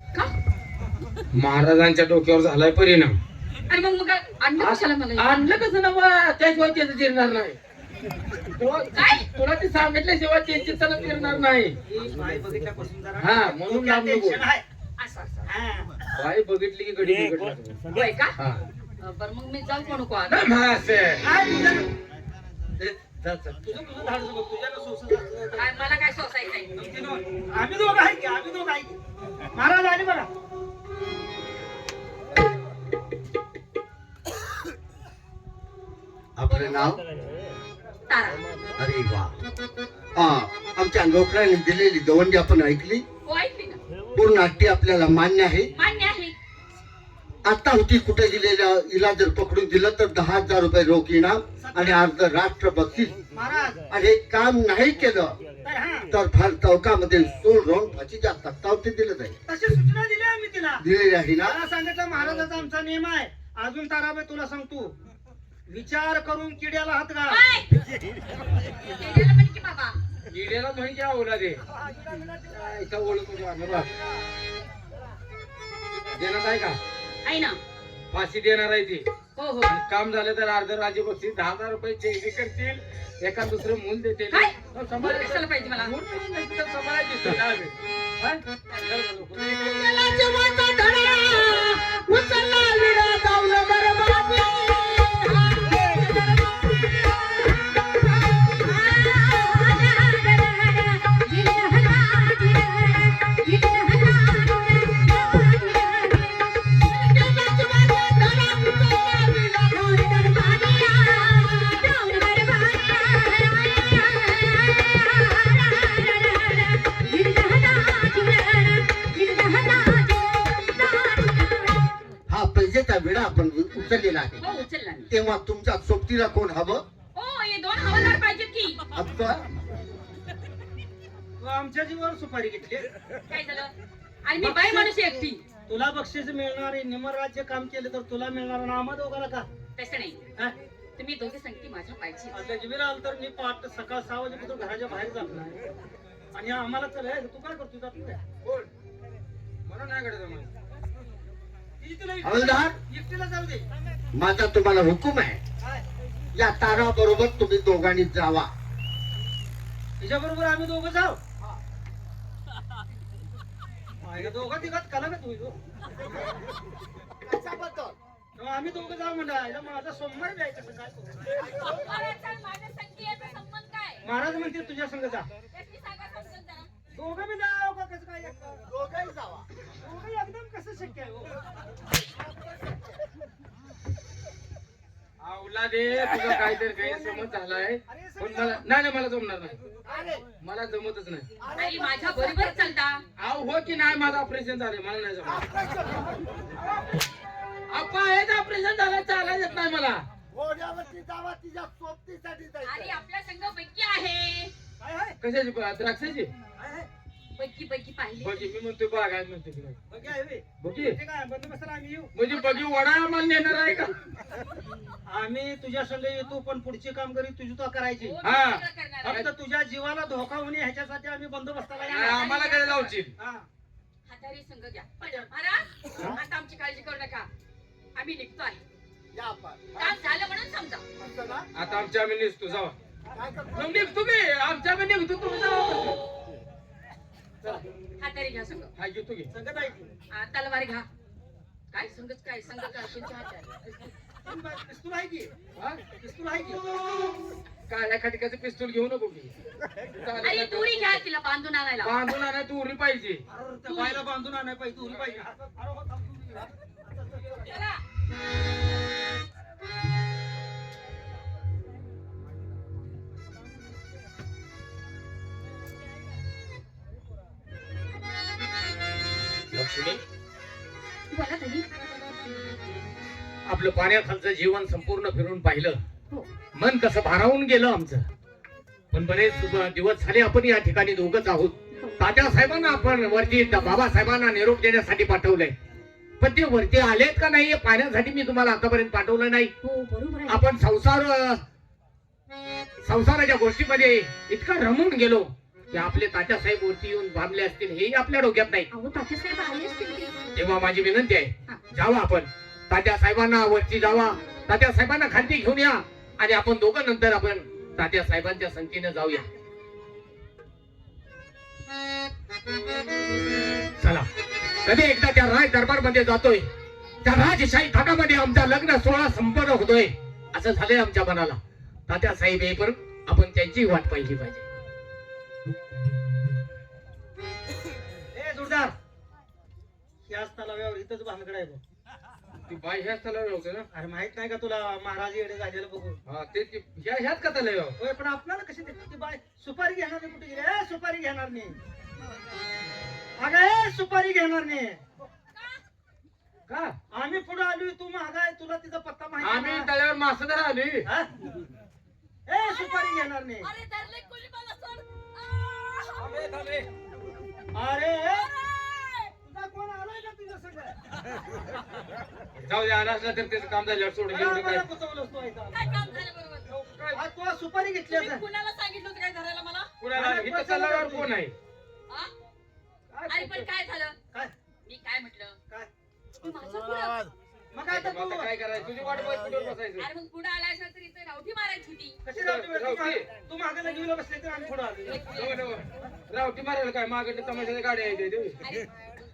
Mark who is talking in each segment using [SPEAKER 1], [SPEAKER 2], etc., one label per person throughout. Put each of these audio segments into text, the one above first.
[SPEAKER 1] का?
[SPEAKER 2] महाराजांच्या डोक्यावर झालाय परिणाम.
[SPEAKER 1] आणि मग मग आणलं कशाला मला
[SPEAKER 2] आणलं कसं ना बा? त्याशिवाय त्याचं जिरणार नाही. तुला-
[SPEAKER 1] काय?
[SPEAKER 2] तुला ते सांगितल्याशिवाय त्यांची चला जिरणार नाही हा म्हणून लांब नको
[SPEAKER 1] असं असं.
[SPEAKER 2] बाई बघितली की गडी बिघडणार.
[SPEAKER 1] होय का?
[SPEAKER 2] हा.
[SPEAKER 1] बरं मग मी जाऊ का नको आता.
[SPEAKER 2] ते,
[SPEAKER 1] मला काय सोसायचं आहे?
[SPEAKER 3] आम्ही दोघं आहे की आम्ही दोघं आहे की? महाराज आले बघा.
[SPEAKER 4] आपलं नाव?
[SPEAKER 1] तारा.
[SPEAKER 4] अरे वा. हा आमच्या नोकऱ्याने दिलेली दवंडी आपण ऐकली.
[SPEAKER 1] हो
[SPEAKER 4] पूर्ण अट्टी आपल्याला मान्य आहे.
[SPEAKER 1] मान्य आहे.
[SPEAKER 4] आता होती कुठे गेलेल्या हिला जर पकडून दिलं तर दहा हजार रुपये रोख इनाम आणि अर्ध राष्ट्र बक्षीस
[SPEAKER 3] महाराज.
[SPEAKER 4] आणि काम नाही केलं
[SPEAKER 3] तर हा.
[SPEAKER 4] तर फार चौकामध्ये सोड राहून फाशीच्या तक्तावर ते दिलं जाईल.
[SPEAKER 3] तशी सूचना दिली आम्ही तिला.
[SPEAKER 4] दिलेली आहे ना?
[SPEAKER 3] मला सांगितलं महाराजाचा आमचा नियम आहे. अजून ताराबाई तुला सांगतो. विचार करून किड्याला हात घाल.
[SPEAKER 1] की
[SPEAKER 2] किड्याला म्हणजे आवला दे इथं ओळख. देणार आहे का?
[SPEAKER 1] आहे ना.
[SPEAKER 2] फाशी देणार आहे ती.
[SPEAKER 1] हो हो
[SPEAKER 2] काम झालं तर अर्ध राज्य बक्षीस दहा हजार रुपये चेक करतील एका दुसरं मूल देतील
[SPEAKER 1] काय?
[SPEAKER 2] हो,
[SPEAKER 1] मूल
[SPEAKER 2] सांभाळायचं.
[SPEAKER 1] कशाला पाहिजे मला
[SPEAKER 2] मूल नाही तर सांभाळायची सोय आहे. हा? चल बरं.
[SPEAKER 4] हा आपण उचललेला आहे.
[SPEAKER 1] हो उचलला मी
[SPEAKER 4] तेव्हा तुमच्या सोबतीला कोण हवं?
[SPEAKER 1] हो हे दोन हवालदार पाहिजेत की.
[SPEAKER 4] आता
[SPEAKER 3] तू आमच्या जीवावर सुपारी घेतली.
[SPEAKER 1] काय झालं? आणि मी बाई माणूस आहे एकटी.
[SPEAKER 3] तुला बक्षीस मिळणार आहे. निमर राज्य काम केलं तर तुला मिळणार ना आम्हा दोघाला का?
[SPEAKER 1] तसं नाही.
[SPEAKER 3] हा?
[SPEAKER 1] तुम्ही दोघे संगती माझ्या पाहिजे
[SPEAKER 3] आता आलं तर मी पहाट सकाळ सहा वाजेपासून घराच्या बाहेर जात नाही आणि आम्हाला चल हे, तू काय करतो जात नाही
[SPEAKER 2] कोण? मला नाही कडे जमत.
[SPEAKER 4] हवालदार? माझा तुम्हाला हुकूम आहे? या तारा बरोबर तुम्ही दोघांनी जावा.
[SPEAKER 3] तिच्या बरोबर आम्ही दोघं जाऊ. दोघं तिघात कला का तू इथं? तेव्हा आम्ही दोघं जाऊ म्हणा. माझा सोमवार द्यायचं काय? महाराज म्हणते तुझ्या संग जा. दोघं बी जाऊ का कसं काय?
[SPEAKER 4] दोघंही जावा.
[SPEAKER 3] दोघं एकदम कसं शक्य आहे हो?
[SPEAKER 2] आवला दे तुझा काहीतरी गैरसमज झालाय. पण मला नाही नाही मला जमणार नाही. मला जमतच नाही.
[SPEAKER 1] आणि माझ्या बरोबर चालता.
[SPEAKER 2] अहो हो की नाही माझं ऑपरेशन झालं मला नाही जमणार. आहे ऑपरेशन झालं चालायला येत नाही मला.
[SPEAKER 4] घोड्यावरती जावा तिच्या सोबतीसाठी
[SPEAKER 1] आणि आपल्या संघ पैकी आहे?
[SPEAKER 2] कशाची ब- द्राक्षाची
[SPEAKER 3] काय आहे?
[SPEAKER 1] पैकी पैकी पाहिली
[SPEAKER 2] बघी मी म्हणतोय म्हणतो
[SPEAKER 3] बघी आहे बे.
[SPEAKER 2] बघी
[SPEAKER 3] ते काय बंदोबस्ताला आम्ही येऊ
[SPEAKER 2] म्हणजे बघी वडा आम्हाला नेणार आहे का
[SPEAKER 3] आम्ही तुझ्या संग येतो पण पुढची कामगिरी तुझी तो करायची
[SPEAKER 1] हो,
[SPEAKER 2] हा.
[SPEAKER 1] मी सगळं करणार आहे.
[SPEAKER 3] फक्त तुझ्या जीवाला धोका होणे ह्याच्यासाठी आम्ही बंदोबस्ताला येणार.
[SPEAKER 2] आम्हाला काय लावची
[SPEAKER 3] हा.
[SPEAKER 1] हातारी संघ घ्या महाराज आता आमची काळजी करू नका आम्ही निघतो आहे
[SPEAKER 4] या आपण
[SPEAKER 1] काम झालं म्हणून समजा
[SPEAKER 4] असं ना?
[SPEAKER 2] आता आमच्या आम्ही निघतो जावा
[SPEAKER 4] करतो?
[SPEAKER 2] मग निघतो की. आमच्या निघतो
[SPEAKER 1] घ्या
[SPEAKER 2] हा घेतो की.
[SPEAKER 3] संगत आहे ती.
[SPEAKER 1] आ, तलवार घ्या. काय संघच काय संघ काय तुमच्या हातात
[SPEAKER 3] पिस्तूल आहे की?
[SPEAKER 2] हा?
[SPEAKER 3] पिस्तूल आहे की?
[SPEAKER 2] काळ्या खटकाचं पिस्तूल घेऊ नको की.
[SPEAKER 1] अरे तुरी घ्या तिला बांधून आणायला.
[SPEAKER 2] बांधून आणा तू उरी पाहिजे.
[SPEAKER 3] अरे, त्या बायला बांधून आणाय पाहिजे उरी पाहिजे. हो.
[SPEAKER 1] चला. बोला ताई.
[SPEAKER 2] आपलं पाण्याखालचं जीवन संपूर्ण फिरून पाहिलं.
[SPEAKER 1] हो.
[SPEAKER 2] मन कसं भारावून गेलं आमचं. पण बरेच दिवस झाले आपण या ठिकाणी दोघच आहोत. तात्या साहेबांना आपण वरती बाबासाहेबांना निरोप देण्यासाठी पाठवलंय. पण ते वरती आलेत का नाही हे पाहण्यासाठी मी तुम्हाला आतापर्यंत पाठवलं नाही.
[SPEAKER 1] हो
[SPEAKER 2] आपण संसार संसाराच्या गोष्टीमध्ये इतका रमून गेलो की आपले तात्यासाहेब वरती येऊन बांधले असतील हेही आपल्या डोक्यात नाही. तेव्हा माझी विनंती
[SPEAKER 5] हा.
[SPEAKER 2] आहे जावा आपण. तात्या साहेबांना वरती जावा. तात्या साहेबांना खालती घेऊन या. आणि आपण दोघं नंतर आपण तात्या साहेबांच्या संगतीने जाऊया. चला. कधी एकदा त्या राय दरबारमध्ये जातोय. त्या राजशाही थाटामध्ये आमचा लग्न सोहळा संपन्न होतोय. असं झालंय आमच्या मनाला. तात्या साहेब येईपर्यंत आपण त्यांची वाट पाहिली पाहिजे.
[SPEAKER 3] याच तलाव्यावर इथंच भानगड आहे बघ.
[SPEAKER 2] ती बाई ह्याच तलाव होते ना?
[SPEAKER 3] अरे माहीत नाही का तुला महाराज येडे झालेलं बघून?
[SPEAKER 2] हा ते ह्या ह्याच का तलाव
[SPEAKER 3] होय पण आपल्याला कशी दिसते ती बाय सुपारी घेणार नाही कुठे? गेली ए, सुपारी घेणार नाही. अगं ए, सुपारी घेणार नाही.
[SPEAKER 2] का?
[SPEAKER 3] आम्ही पुढे आलोय तू महागाय तुला तिचा पत्ता माहिती
[SPEAKER 2] आम्ही
[SPEAKER 3] ना?
[SPEAKER 2] तळ्यावर मासदार आली
[SPEAKER 3] हा? ए सुपारी घेणार नाही.
[SPEAKER 1] अरे धरले कोणी मला सोड?
[SPEAKER 3] अरे तुझा कोण
[SPEAKER 2] जाऊ दे आला असला तर त्याचं काम झाल्यावर सोडून एवढं काय
[SPEAKER 1] काम झालं बरोबर?
[SPEAKER 3] तुला सुपारी घेतली.
[SPEAKER 1] कुणाला सांगितलं होतं काय धरायला मला?
[SPEAKER 2] कुणाला? इथं कोण आहे?
[SPEAKER 1] हा?
[SPEAKER 3] काय
[SPEAKER 1] अरे पण काय झालं?
[SPEAKER 3] काय?
[SPEAKER 1] मी काय म्हटलं?
[SPEAKER 3] काय?
[SPEAKER 1] तू माझ्या पुढं
[SPEAKER 3] मग आता
[SPEAKER 2] मग आता
[SPEAKER 3] तू
[SPEAKER 2] काय करायचं? तुझी वाट बघत कुठे बसायचं?
[SPEAKER 1] अरे मग पुढे आला असेल तर इथे रावठी मारायची होती.
[SPEAKER 3] कशी राहते? तू
[SPEAKER 2] रावटी.
[SPEAKER 3] मागे- तू मागे लगेला बसले तर आम्ही पुढे आलो.
[SPEAKER 2] नको, नको. रावटी मारायला काय? मागडलं तमाशाच्या गाड्या इथे.
[SPEAKER 1] अरे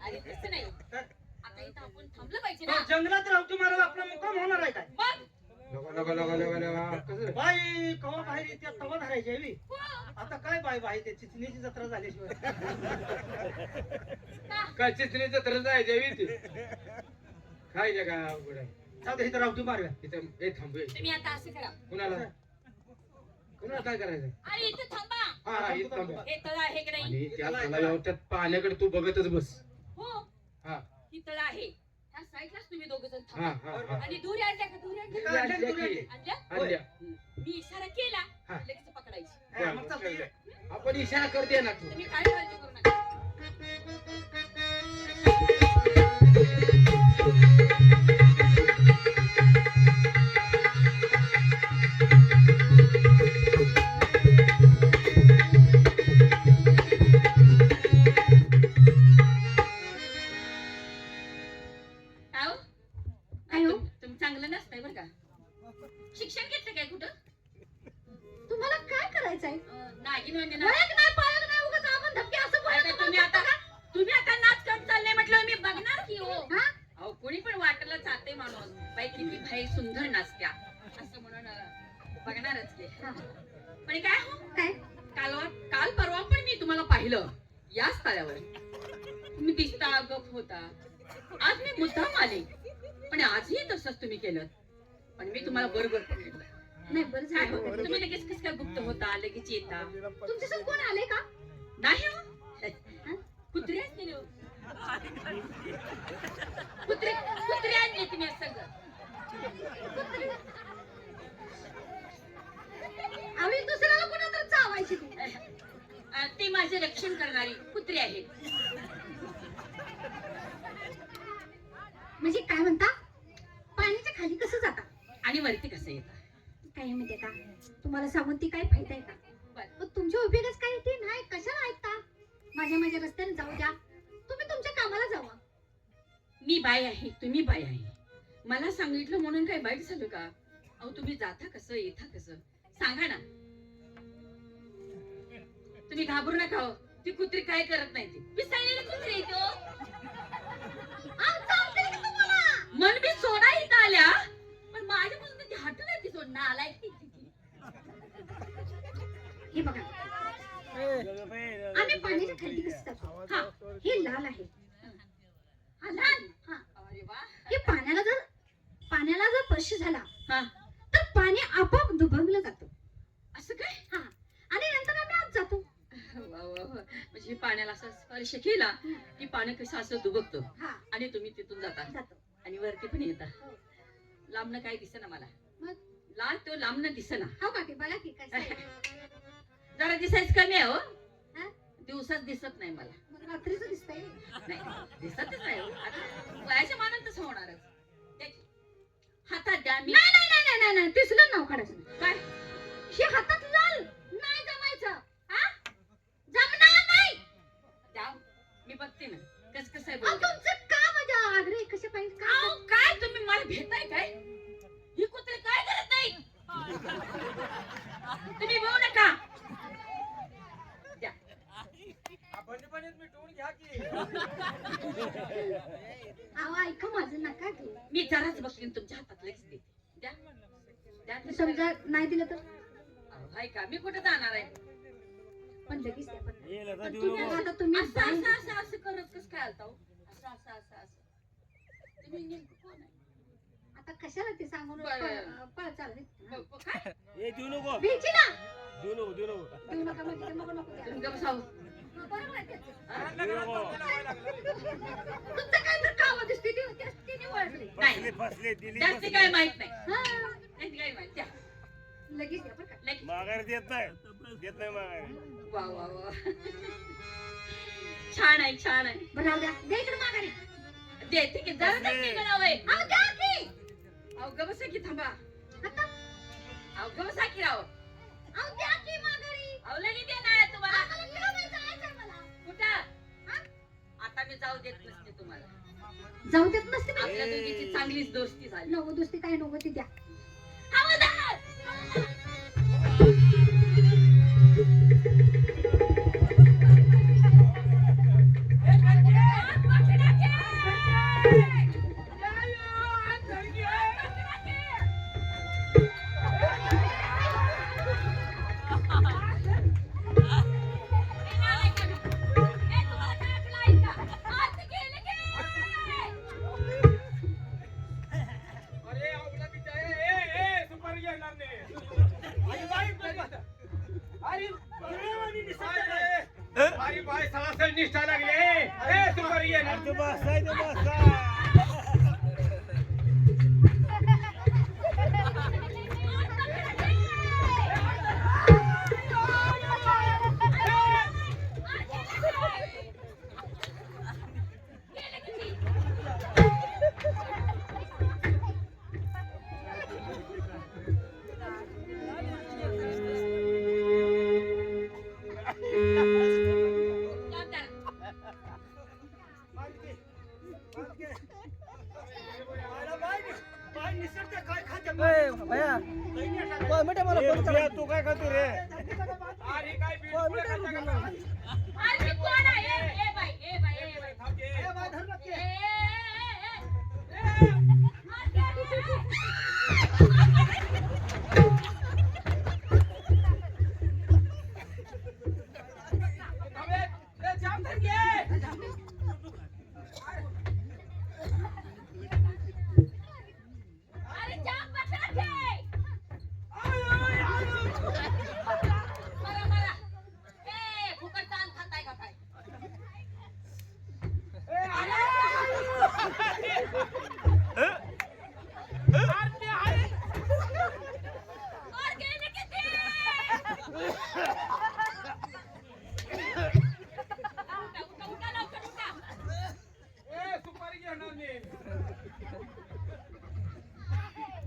[SPEAKER 1] अरे तसं नाही. आता इथं आपण थांबलं पाहिजे
[SPEAKER 3] तो
[SPEAKER 1] ना
[SPEAKER 3] जंगलात रावटी मारायला आपला मुक्काम होणार आहे काय?
[SPEAKER 1] मग?
[SPEAKER 2] नको, नको, नको, नको, नको. कसं?
[SPEAKER 3] बाई कवा बाहेर येते? तवा धरायची हवी
[SPEAKER 1] हो.
[SPEAKER 3] आता काय बाई बाई ते चिचणीची जत्रा झाल्याशिवाय.
[SPEAKER 1] का?
[SPEAKER 2] काय चिचणीचं तर जायचं इथे खायच्या का अवघड आहे.
[SPEAKER 3] दे इथं रावटी मारूया
[SPEAKER 2] इथं ए थांब ए.
[SPEAKER 1] तुम्ही आता असं करा.
[SPEAKER 2] कुणाला? कुणाला काय करायचं?
[SPEAKER 1] अरे इथे थांबा.
[SPEAKER 2] हा हा इथं थांब.
[SPEAKER 1] हे तळ आहे की नाही?
[SPEAKER 2] आणि त्या तलावावर त्या पाण्याकडे तू बघतच बस.
[SPEAKER 1] हो
[SPEAKER 2] हा.
[SPEAKER 1] ही तळ आहे. त्या साईडलाच तुम्ही दोघ जण
[SPEAKER 2] हा
[SPEAKER 1] थांबा.
[SPEAKER 2] हा हा
[SPEAKER 1] आणि दूर आणल्या का? दूर आणल्या?
[SPEAKER 3] काय आणल्या,
[SPEAKER 2] आणल्या.
[SPEAKER 3] तुला
[SPEAKER 2] की?
[SPEAKER 3] आणल्या?
[SPEAKER 1] आणल्या.
[SPEAKER 2] आणल्या.
[SPEAKER 1] मी इशारा केला
[SPEAKER 2] हा.
[SPEAKER 1] लगेच पकडायची.
[SPEAKER 3] हा, मग चालतंय.
[SPEAKER 2] आपण इशारा करते ना तू.
[SPEAKER 1] तुम्ही काय काळजी करू नका. आजही तसंच तुम्ही केलं. पण मी तुम्हाला बरोबर पकडलं.
[SPEAKER 5] नाही बरं झालं?
[SPEAKER 1] तुम्ही लगेच कस काय गुप्त होता लगेच येता?
[SPEAKER 5] तुमच्या संग कोण आले का?
[SPEAKER 1] नाही हो. कुत्रे हो. कुत्रे कुत्रे आणले तुम्ही सगळं?
[SPEAKER 5] आम्ही दुसऱ्याला कोणाला चावायची ती.
[SPEAKER 1] अं, ते माझे रक्षण करणारी कुत्रे आहेत.
[SPEAKER 5] म्हणजे काय म्हणता? पाण्याच्या खाली कसं जाता?
[SPEAKER 1] आणि वरती कसं येतात
[SPEAKER 5] काय म्हणते का? तुम्हाला सांगून ती काय फायदा आहे का? तुमच्या उपयोगच काय ते नाही कशाला ऐकता? माझ्या माझ्या रस्त्याने जाऊ द्या. तुम्ही तुमच्या कामाला जावा.
[SPEAKER 1] मी बाय आहे तुम्ही बाय आहे. मला सांगितलं म्हणून काय वाईट झालं का? अहो तुम्ही जाता कसं येता कसं? सांगा ना. तुम्ही घाबरू नका हो. ती कुत्री काय करत नाही ती? पिसाळलेली कुत्री आहे मन मी सोडा इथं आल्या. पण माझ्यापासून ती हटू नाही ती सोडणं. आलाय ती
[SPEAKER 5] हे बघा. आम्ही पाण्याच्या खाली कसं जातो हा हे लाल आहे. हा लाल. हा. हे पाण्याला जर पाण्याला जर स्पर्श झाला
[SPEAKER 1] हा.
[SPEAKER 5] तर पाणी आपोआप दुभंगलं जातं.
[SPEAKER 1] असं काय?
[SPEAKER 5] हा. आणि नंतर आम्ही आत जातो.
[SPEAKER 1] वा, वा, वा. म्हणजे पाण्याला असं स्पर्श केला की पाणी कसं असं दुबकतं
[SPEAKER 5] हा.
[SPEAKER 1] आणि तुम्ही तिथून जाता.
[SPEAKER 5] जातो.
[SPEAKER 1] वरती पण येतात.
[SPEAKER 5] हो.
[SPEAKER 1] लांबन काय दिसेना मला. लाल तो लांबन दिसेना.
[SPEAKER 5] हो
[SPEAKER 1] जरा दिसायच कमी आहे हो. दिवसात दिसत नाही मला.
[SPEAKER 5] रात्रीच
[SPEAKER 1] दिसतच नाही हो. तसं होणारच. हातात द्या मी
[SPEAKER 5] नाही नाही नाही नाही ते सुद्धा नाव काढायचं
[SPEAKER 1] काय?
[SPEAKER 5] हे हातात लाल नाही जमायचं. हा? जमणार नाही.
[SPEAKER 1] द्या मी बघते ना. कस कसं आहे
[SPEAKER 5] का आग्रह कशा पाहिजे
[SPEAKER 1] अहो, काय तुम्ही मला भेटताय काय? ही कुत्रे काय करत नाही तुम्ही बोलू नका. द्या.
[SPEAKER 5] अहो ऐका माझं नका घेऊ.
[SPEAKER 1] मी जराच बघते तुमच्या हातात लगेच दे द्या. द्या ते
[SPEAKER 5] समजा नाही दिलं तर?
[SPEAKER 1] अहो, हाय का? मी कुठे जाणार आहे?
[SPEAKER 5] पण लगेच द्या पण.
[SPEAKER 6] येईल आता
[SPEAKER 5] पण तुम्ही. आता तुम्ही
[SPEAKER 1] असं
[SPEAKER 5] जाईल.
[SPEAKER 1] असं असं असं करत कस काय आलता हो? असं असं असं असं. तुम्ही नेमकं कोण आहे?
[SPEAKER 5] आता कशाला ते सांगून
[SPEAKER 1] बरं.
[SPEAKER 5] पळ पळ चालले
[SPEAKER 1] ब- ब- काय?
[SPEAKER 6] ए देऊ नको.
[SPEAKER 5] ना
[SPEAKER 6] देऊ नको देऊ नको.
[SPEAKER 5] देऊ नका म्हणजे ते नको नको द्या.
[SPEAKER 1] तुम्ही गप्प सावं.
[SPEAKER 5] बरोबर आहे त्याचं.
[SPEAKER 6] देऊ नको
[SPEAKER 5] तुमचं काय तर कामं दिसते ती त्याच तिने वळले
[SPEAKER 6] फसले फसले दिली
[SPEAKER 1] जास्ती
[SPEAKER 6] फसली.
[SPEAKER 1] काय माहीत नाही.
[SPEAKER 5] हा.
[SPEAKER 1] जास्ती काय माहीत. द्या.
[SPEAKER 5] लगेच द्या बरं का.
[SPEAKER 1] लगेच.
[SPEAKER 6] माघारी देत नाही. देत नाही माघारी.
[SPEAKER 1] वा वा वा. छान आहे छान आहे.
[SPEAKER 5] बरं राहू द्या. द्या इकडे माघारी.
[SPEAKER 1] दे ठीक आहे जरा. नक्की गणावंय.
[SPEAKER 5] अहो द्या की.
[SPEAKER 1] अहो ग बसा की थांबा अहो ग बसा की राव
[SPEAKER 5] अहो द्या की माघारी.
[SPEAKER 1] अहो लगेच दे ना तुम्हाला.
[SPEAKER 5] आम्हाला फिरवायला जायचंय मला.
[SPEAKER 1] कुठं? आता मी जाऊ देत नसते तुम्हाला.
[SPEAKER 5] जाऊ देत नसते मी.
[SPEAKER 1] आपल्या दोघीची चांगलीच दोस्ती झाली.
[SPEAKER 5] नको दुसरी काय नको ती द्या.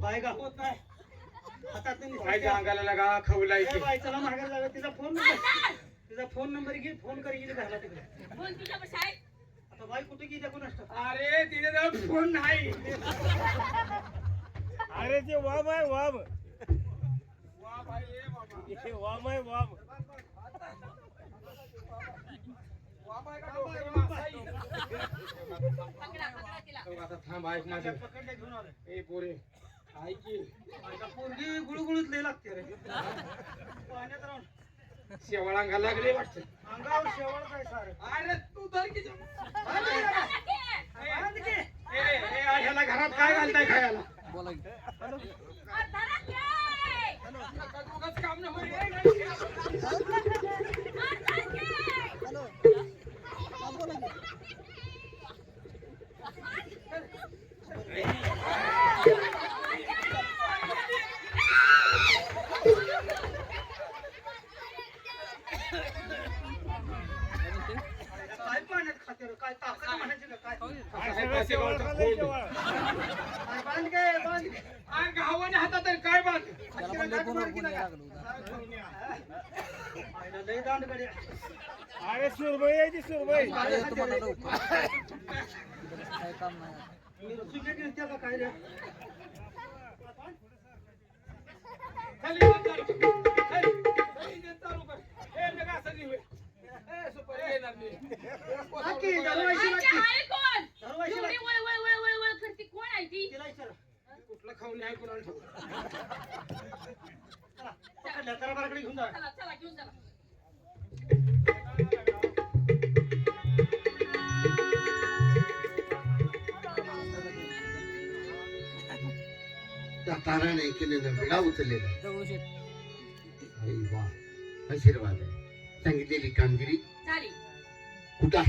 [SPEAKER 2] बाई
[SPEAKER 3] गावत नाही हातात
[SPEAKER 2] अंगाला लागा खवलायची.
[SPEAKER 3] ए, बाई चला मागे जाऊया. तिचा फोन नंबर तिचा फोन नंबर घे. फोन कर गेली घरला तिकडे.
[SPEAKER 1] आहे.
[SPEAKER 3] आता बाई कुठे गेली? कोण असतं?
[SPEAKER 2] अरे तिथे जाऊन फोन नाही.
[SPEAKER 6] अरे ते वाम आहे वाम.
[SPEAKER 2] वा बाई, ए बाबा.
[SPEAKER 6] हे वाम आहे वाम
[SPEAKER 2] वा बाई का डोक्यावर मासाई?
[SPEAKER 1] पकडा, पकडा तिला.
[SPEAKER 2] बघ आता थांब ऐक ए पोरे ऐक
[SPEAKER 3] पोरगी लय लागते रे पाण्यात राहून
[SPEAKER 2] अंगाला लागले वाटत
[SPEAKER 3] अंगावर काय
[SPEAKER 2] अरे तू धर की ह्याला घरात काय घालताय खायला बोला काम नाही.
[SPEAKER 1] और धरा की.
[SPEAKER 3] काय पाण्यात खाते रे काय ताकद म्हणायची का काय
[SPEAKER 6] हा सगळं शेवाळ खाल्लंय शेवाळ
[SPEAKER 3] काय बांध के बांध के
[SPEAKER 2] अरे गावाने हातात आहे, काय बांध
[SPEAKER 3] हाताला गाठ मार की नका. आईला लय दांडगडी
[SPEAKER 6] अरे सुरमई आहे ती सुरमई
[SPEAKER 3] काय
[SPEAKER 2] काम नाही.
[SPEAKER 3] लाकी, दरवाशी
[SPEAKER 1] अच्छा,
[SPEAKER 3] लाकी.
[SPEAKER 2] कुठलं खाऊन आहे कुणाला ठाऊक.
[SPEAKER 3] चला, घेऊन जा
[SPEAKER 4] ताराने केलेलं विडा उचललेला. वा आशीर्वाद आहे. सांगितलेली कामगिरी.
[SPEAKER 1] झाली
[SPEAKER 4] कुठं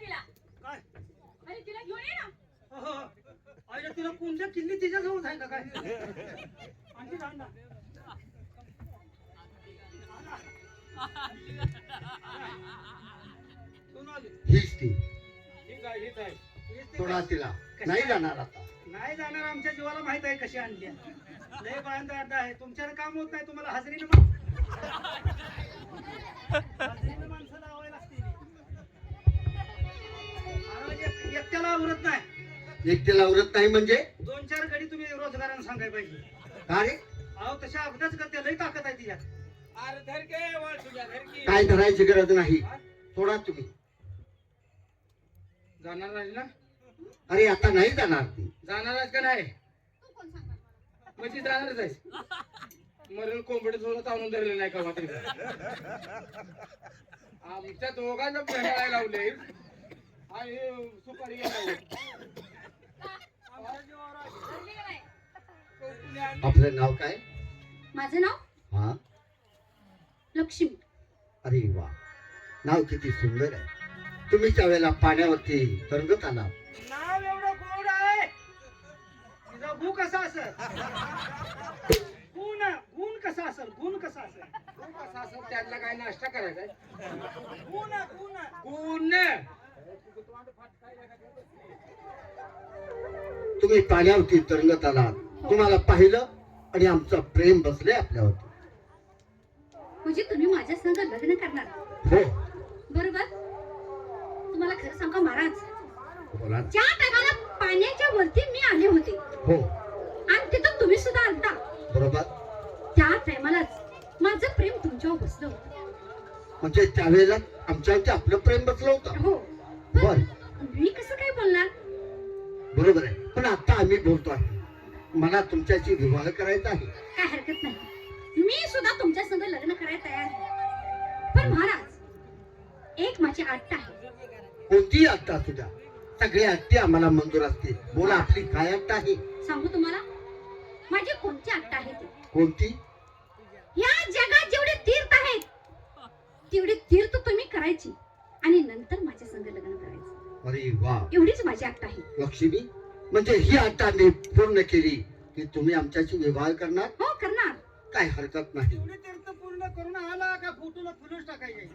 [SPEAKER 1] तिला.
[SPEAKER 3] आईला तिला कोणत्या किल्ली तिच्याजवळ आहे का काय.
[SPEAKER 4] हीच ती. सोडा तिला. नाही जाणार आता.
[SPEAKER 3] नाही जाणार आमच्या जीवाला माहीत आहे कशी आणली आहे. लय बायांचा अड्डा आहे. तुमच्याला काम होत नाही तुम्हाला हजेरीनं मा- हजेरीनं माणसं लावायला लागतील. अरे एक- एकट्याला आवरत नाही.
[SPEAKER 4] म्हणजे?
[SPEAKER 3] दोन चार गडी तुम्ही रोजगारानं सांगायला पाहिजे.
[SPEAKER 4] का रे?
[SPEAKER 3] अहो तशा अभ्यास करते लय ताकद आहे तिच्यात
[SPEAKER 2] अरे धर के, वळ तुझ्या, धर की.
[SPEAKER 4] काय धरायची गरज नाही. सोडा तुम्ही.
[SPEAKER 2] जाणार नाही ना?
[SPEAKER 4] अरे आता नाही जाणार ती.
[SPEAKER 2] जाणार आहेस का नाही?
[SPEAKER 5] तू कोण सांगणार मला?
[SPEAKER 2] म्हणजे जाणारच आहेस. मरण कोंबडी थोडं चावून धरलं नाही का मात्र? आमच्या दोघांना भेटायला लावले. आणि सुपारी.
[SPEAKER 4] आपलं नाव काय?
[SPEAKER 5] माझं नाव?
[SPEAKER 4] हा?
[SPEAKER 5] लक्ष्मी.
[SPEAKER 4] अरे वा. नाव किती सुंदर आहे. तुम्ही त्यावेळेला पाण्यावरती तरंगत आला.
[SPEAKER 3] भू कसा असेल? गुण गुण कसा असेल? गुण कसा असेल?
[SPEAKER 2] खूप असं असं त्यातला काय नाश्ता करायचा?
[SPEAKER 3] गुण गुण.
[SPEAKER 2] गुण.
[SPEAKER 4] तुम्ही पाण्यावरती तरंगत आलात. तुम्हाला पाहिलं आणि आमचं प्रेम बसले आपल्यावरती.
[SPEAKER 5] म्हणजे तुम्ही माझ्या संग लग्न करणार
[SPEAKER 4] हो.
[SPEAKER 5] बरोबर? तुम्हाला खरं सांगा महाराज?
[SPEAKER 4] बोला
[SPEAKER 5] ज्या वरती मी आले होते.
[SPEAKER 4] हो.
[SPEAKER 5] आणि तिथं तुम्ही सुद्धा आलता.
[SPEAKER 4] बरोबर.
[SPEAKER 5] त्या टायमालाच माझं प्रेम तुमच्यावर बसलं होतं.
[SPEAKER 4] म्हणजे त्यावेळेला आमच्यावरती आपलं प्रेम बसलं होतं?
[SPEAKER 5] हो.
[SPEAKER 4] बर.
[SPEAKER 5] पण मी कसं काय बोलणार?
[SPEAKER 4] बरोबर आहे. पण आता आम्ही बोलतो आहे. मला तुमच्याशी विवाह करायचा आहे.
[SPEAKER 5] काय हरकत नाही. मी सुद्धा तुमच्या संग लग्न करायला तयार आहे. पण महाराज एक माझी अट्ट आहे.
[SPEAKER 4] कोणतीही असू द्या सगळे अट्टे आम्हाला मंजूर असतील. बोला आपली काय अट्टा आहे?
[SPEAKER 5] सांगू तुम्हाला? माझी कोणती अट्ट आहे ती?
[SPEAKER 4] कोणती?
[SPEAKER 5] या जगात जेवढे तीर्थ आहेत तेवढे तीर्थ तुम्ही करायची आणि नंतर माझ्या संग लग्न करायचं.
[SPEAKER 4] अरे वा.
[SPEAKER 5] एवढीच माझी अट्ट आहे.
[SPEAKER 4] लक्ष्मी म्हणजे ही अट्टा मी पूर्ण केली. की तुम्ही आमच्याशी विवाह करणार?
[SPEAKER 5] हो करणार.
[SPEAKER 4] काय हरकत नाही.
[SPEAKER 3] एवढे तीर्थ पूर्ण करून आला का फोटोला फुलच टाकायचे?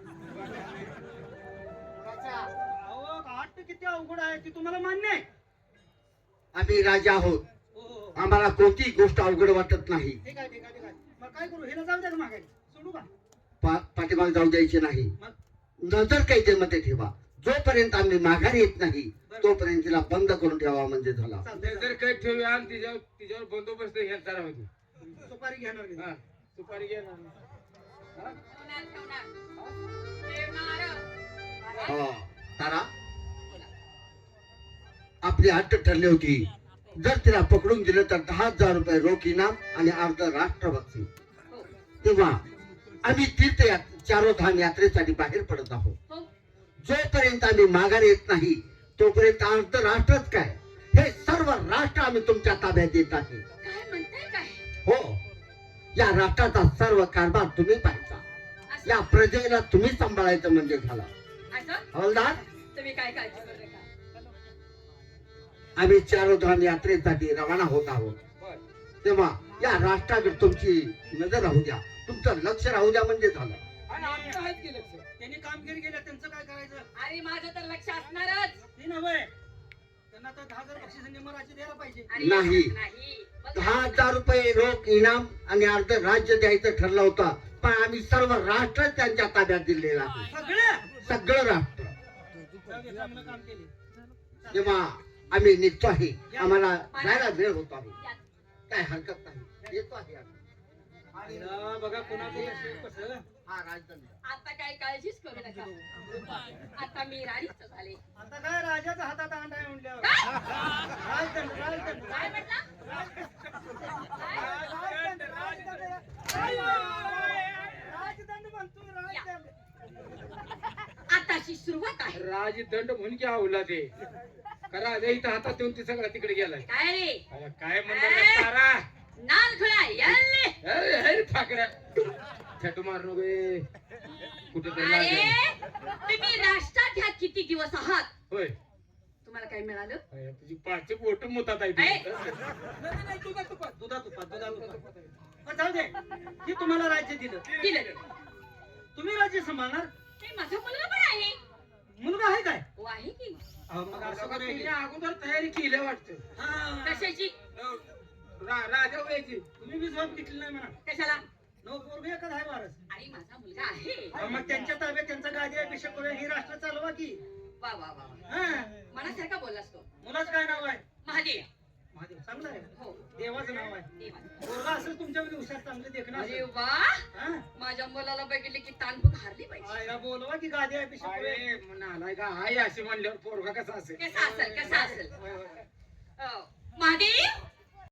[SPEAKER 3] आठ किती अवघड आहे ती तुम्हाला मान्य आहे?
[SPEAKER 4] आम्ही राजा आहोत.
[SPEAKER 3] हो हो हो.
[SPEAKER 4] आम्हाला कोणतीही गोष्ट अवघड वाटत नाही.
[SPEAKER 3] ठीक आहे ठीक आहे ठीक आहे. मग काय करू? हिला जाऊ द्या का मागे सोडू का?
[SPEAKER 4] पा- पाठीमाग जाऊ द्यायची नाही. नजर कैदेमध्ये ठेवा. जोपर्यंत आम्ही माघारी येत नाही तोपर्यंत तिला बंद करून ठेवा म्हणजे झाला.
[SPEAKER 2] जर काही ठेवूया आणि तिच्यावर तिच्यावर बंदोबस्त
[SPEAKER 3] चालतंय. सुपारी घेणार.
[SPEAKER 2] हा सुपारी घे ना
[SPEAKER 1] ठेवणार, ठेवणार. ठेवणार.
[SPEAKER 4] हा तारा. आपली अट ठरली होती. जर तिला पकडून दिलं तर दहा हजार रुपये रोख इनाम आणि अर्ध राष्ट्र बक्षीस
[SPEAKER 1] हो.
[SPEAKER 4] तेव्हा आम्ही तीर्थ चारोधाम यात्रेसाठी बाहेर पडत आहोत. जोपर्यंत आम्ही माघारी येत नाही तोपर्यंत अर्ध राष्ट्रच काय? हे सर्व राष्ट्र आम्ही तुमच्या ताब्यात देत आहे.
[SPEAKER 1] काय काय?
[SPEAKER 4] हो. या राष्ट्राचा सर्व कारभार तुम्ही पाहायचा. या प्रजेला तुम्ही सांभाळायचं म्हणजे झाला? हवलदार?
[SPEAKER 1] तुम्ही काय नका.
[SPEAKER 4] आम्ही चारोधाम यात्रेसाठी रवाना होत आहोत. तेव्हा या राष्ट्राकडे तुमची नजर राहू द्या. तुमचं लक्ष राहू द्या म्हणजे झालं.
[SPEAKER 2] आणि आमचं आहेत की लक्ष?
[SPEAKER 3] त्यांनी कामगिरी केलं त्यांचं काय करायचं?
[SPEAKER 1] अरे माझं तर लक्ष असणारच.
[SPEAKER 3] त्यांना तर दहा हजार बक्षीस निमराची द्यायला पाहिजे.
[SPEAKER 4] नाही.
[SPEAKER 1] नाही.
[SPEAKER 4] दहा हजार रुपये रोख इनाम आणि अर्ध राज्य द्यायचं ठरलं होतं. पण आम्ही सर्व राष्ट्र त्यांच्या ताब्यात दिलेलं
[SPEAKER 3] सगळं?
[SPEAKER 4] सगळं राष्ट्र. तेव्हा आम्ही निघतो आहे. आम्हाला जायला वेळ होतो आहे. काय हरकत नाही. येतो आहे आम्ही.
[SPEAKER 3] बघा कोणाचं नशीब कसं?
[SPEAKER 4] हा राजधानी.
[SPEAKER 1] आता काय काळजीच करू नका. आता मी राणीच झाले.
[SPEAKER 3] आता काय राजाचा हातात अंडा आहे म्हणल्यावर राजदंड राजदंड
[SPEAKER 1] काय म्हटलं?
[SPEAKER 3] राजदंड राजदंड राजदंड म्हणतो राजदंड
[SPEAKER 1] आताची सुरुवात आहे.
[SPEAKER 2] राजदंड म्हणून की आवला ते. करा रे इथं हातात ठेवून ते सगळं तिकडे गेलाय.
[SPEAKER 1] काय रे?
[SPEAKER 2] अरे काय म्हणतात तारा?
[SPEAKER 1] नाल खुळा याले
[SPEAKER 2] अरे अरे फाकड्या छटू मार नको बे. कुठं तरी
[SPEAKER 1] अरे
[SPEAKER 2] लागलं.
[SPEAKER 1] तुम्ही राष्ट्रात ह्या किती दिवस आहात?
[SPEAKER 2] होय.
[SPEAKER 1] तुम्हाला काय मिळालं?
[SPEAKER 2] अरे, तुझी पाचशे बोट मुतात आहे
[SPEAKER 3] तुपात तुपात तुपात पण जाऊ दे हे तुम्हाला राज्य दिलं.
[SPEAKER 1] दिलं.
[SPEAKER 3] तुम्ही राज्य सांभाळणार?
[SPEAKER 1] माझा मुलगा पण आहे.
[SPEAKER 3] मुलगा आहे काय?
[SPEAKER 1] हो आहे की.
[SPEAKER 3] मग असं
[SPEAKER 2] बघा,
[SPEAKER 3] करूया
[SPEAKER 2] तुम्ही
[SPEAKER 3] की.
[SPEAKER 2] अगोदर तयारी केली वाटतं.
[SPEAKER 3] हा.
[SPEAKER 1] कशाची?
[SPEAKER 2] रा- राजा व्हायची.
[SPEAKER 3] तुम्ही बी झोप घेतली नाही म्हणा.
[SPEAKER 1] कशाला?
[SPEAKER 3] नो पोरगी एकच आहे वारस
[SPEAKER 1] आणि माझा मुलगा आहे.
[SPEAKER 3] मग त्यांच्या ताब्यात त्यांचा गादी अभिषेक करून ही राष्ट्र चालवा की.
[SPEAKER 1] वा वा वा वा.
[SPEAKER 3] हा.
[SPEAKER 1] मनासारखा बोललास तो.
[SPEAKER 3] मुलाचं काय नाव आहे?
[SPEAKER 1] महादेव.
[SPEAKER 3] महादेव चांगलं आहे
[SPEAKER 1] हो
[SPEAKER 3] देवाचं नाव आहे
[SPEAKER 1] देवा.
[SPEAKER 3] पोरगा असेल तुमच्यामध्ये हुशार चांगलं देखणं
[SPEAKER 1] अरे
[SPEAKER 3] असेल.
[SPEAKER 1] वा
[SPEAKER 3] हा?
[SPEAKER 1] माझ्या मुलाला बघितले की तानभूक हारली पाहिजे
[SPEAKER 3] आईला बोलवा की गादी करूया.
[SPEAKER 2] अरे म्हणालाय का आई असे म्हणल्यावर पोरगा कसा असेल
[SPEAKER 1] कसा असेल कसा असेल
[SPEAKER 3] होय, होय.
[SPEAKER 1] हो. महादेव